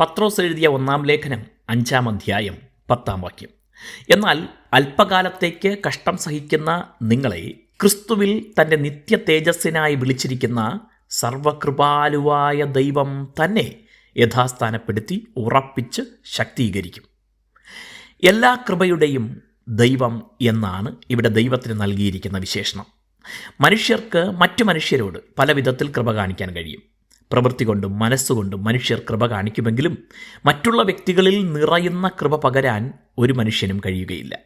പത്രോസ് എഴുതിയ ഒന്നാം ലേഖനം അഞ്ചാം അധ്യായം പത്താം വാക്യം. എന്നാൽ അല്പകാലത്തേക്ക് കഷ്ടം സഹിക്കുന്ന നിങ്ങളെ ക്രിസ്തുവിൽ തന്റെ നിത്യ തേജസ്സിനായി വിളിച്ചിരിക്കുന്ന സർവകൃപാലുവായ ദൈവം തന്നെ യഥാസ്ഥാനപ്പെടുത്തി ഉറപ്പിച്ച് ശക്തീകരിക്കും. എല്ലാ കൃപയുടെയും ദൈവം എന്നാണ് ഇവിടെ ദൈവത്തിന് നൽകിയിരിക്കുന്ന വിശേഷണം. മനുഷ്യർക്ക് മറ്റു മനുഷ്യരോട് പല വിധത്തിൽ കൃപ കാണിക്കാൻ കഴിയും. പ്രവൃത്തി കൊണ്ടും മനസ്സുകൊണ്ടും മനുഷ്യർ കൃപ കാണിക്കുമെങ്കിലും മറ്റുള്ള വ്യക്തികളിൽ നിറയുന്ന കൃപ പകരാൻ ഒരു മനുഷ്യനും കഴിയുകയില്ല.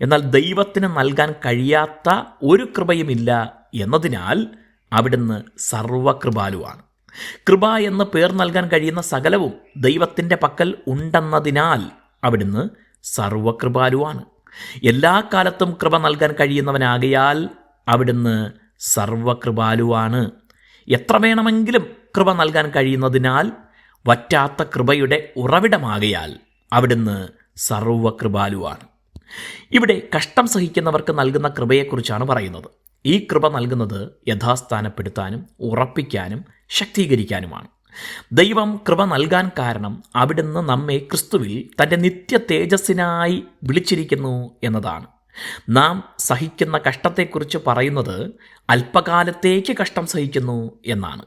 എന്നാൽ ദൈവത്തിന് നൽകാൻ കഴിയാത്ത ഒരു കൃപയുമില്ല എന്നതിനാൽ അവിടുന്ന് സർവകൃപാലുവാണ്. കൃപ എന്ന് പേർ നൽകാൻ കഴിയുന്ന സകലവും ദൈവത്തിന്റെ പക്കൽ ഉണ്ടെന്നതിനാൽ അവിടുന്ന് സർവകൃപാലുവാണ്. എല്ലാ കാലത്തും കൃപ നൽകാൻ കഴിയുന്നവനാകയാൽ അവിടുന്ന് സർവകൃപാലുവാണ്. എത്ര വേണമെങ്കിലും കൃപ നൽകാൻ കഴിയുന്നതിനാൽ വറ്റാത്ത കൃപയുടെ ഉറവിടമാകയാൽ അവിടുന്ന് സർവകൃപാലുവാണ്. ഇവിടെ കഷ്ടം സഹിക്കുന്നവർക്ക് നൽകുന്ന കൃപയെക്കുറിച്ചാണ് പറയുന്നത്. ഈ കൃപ നൽകുന്നത് യഥാസ്ഥാനപ്പെടുത്താനും ഉറപ്പിക്കാനും ശക്തീകരിക്കാനുമാണ്. ദൈവം കൃപ നൽകാൻ കാരണം അവിടുന്ന് നമ്മെ ക്രിസ്തുവിൽ തന്റെ നിത്യ തേജസ്സിനായി വിളിച്ചിരിക്കുന്നു എന്നതാണ്. നാം സഹിക്കുന്ന കഷ്ടത്തെക്കുറിച്ച് പറയുന്നത് അല്പകാലത്തേക്ക് കഷ്ടം സഹിക്കുന്നു എന്നാണ്.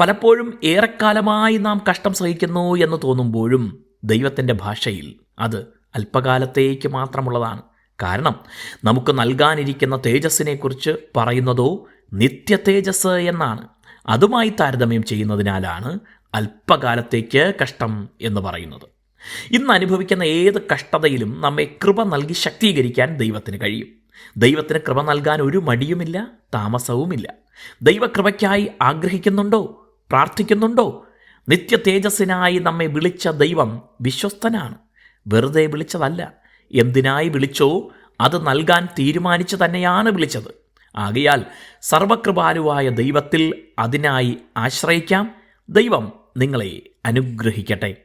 പലപ്പോഴും ഏറെക്കാലമായി നാം കഷ്ടം സഹിക്കുന്നു എന്ന് തോന്നുമ്പോഴും ദൈവത്തിന്റെ ഭാഷയിൽ അത് അല്പകാലത്തേക്ക് മാത്രമുള്ളതാണ്. കാരണം നമുക്ക് നൽകാനിരിക്കുന്ന തേജസ്സിനെക്കുറിച്ച് പറയുന്നതോ നിത്യ തേജസ് എന്നാണ്. അതുമായി താരതമ്യം ചെയ്യുന്നതിനാലാണ് അല്പകാലത്തേക്ക് കഷ്ടം എന്ന് പറയുന്നത്. ഇന്ന് അനുഭവിക്കുന്ന ഏത് കഷ്ടതയിലും നമ്മെ കൃപ നൽകി ശക്തീകരിക്കാൻ ദൈവത്തിന് കഴിയും. ദൈവത്തിന് കൃപ നൽകാൻ ഒരു മടിയുമില്ല താമസവുമില്ല. ദൈവകൃപയ്ക്കായി ആഗ്രഹിക്കുന്നുണ്ടോ? പ്രാർത്ഥിക്കുന്നുണ്ടോ? നിത്യ തേജസ്സിനായി നമ്മെ വിളിച്ച ദൈവം വിശ്വസ്തനാണ്. വെറുതെ വിളിച്ചതല്ല. എന്തിനായി വിളിച്ചോ അത് നൽകാൻ തീരുമാനിച്ചു തന്നെയാണ് വിളിച്ചത്. ആകയാൽ സർവകൃപാലുവായ ദൈവത്തിൽ അതിനായി ആശ്രയിക്കാം. ദൈവം നിങ്ങളെ അനുഗ്രഹിക്കട്ടെ.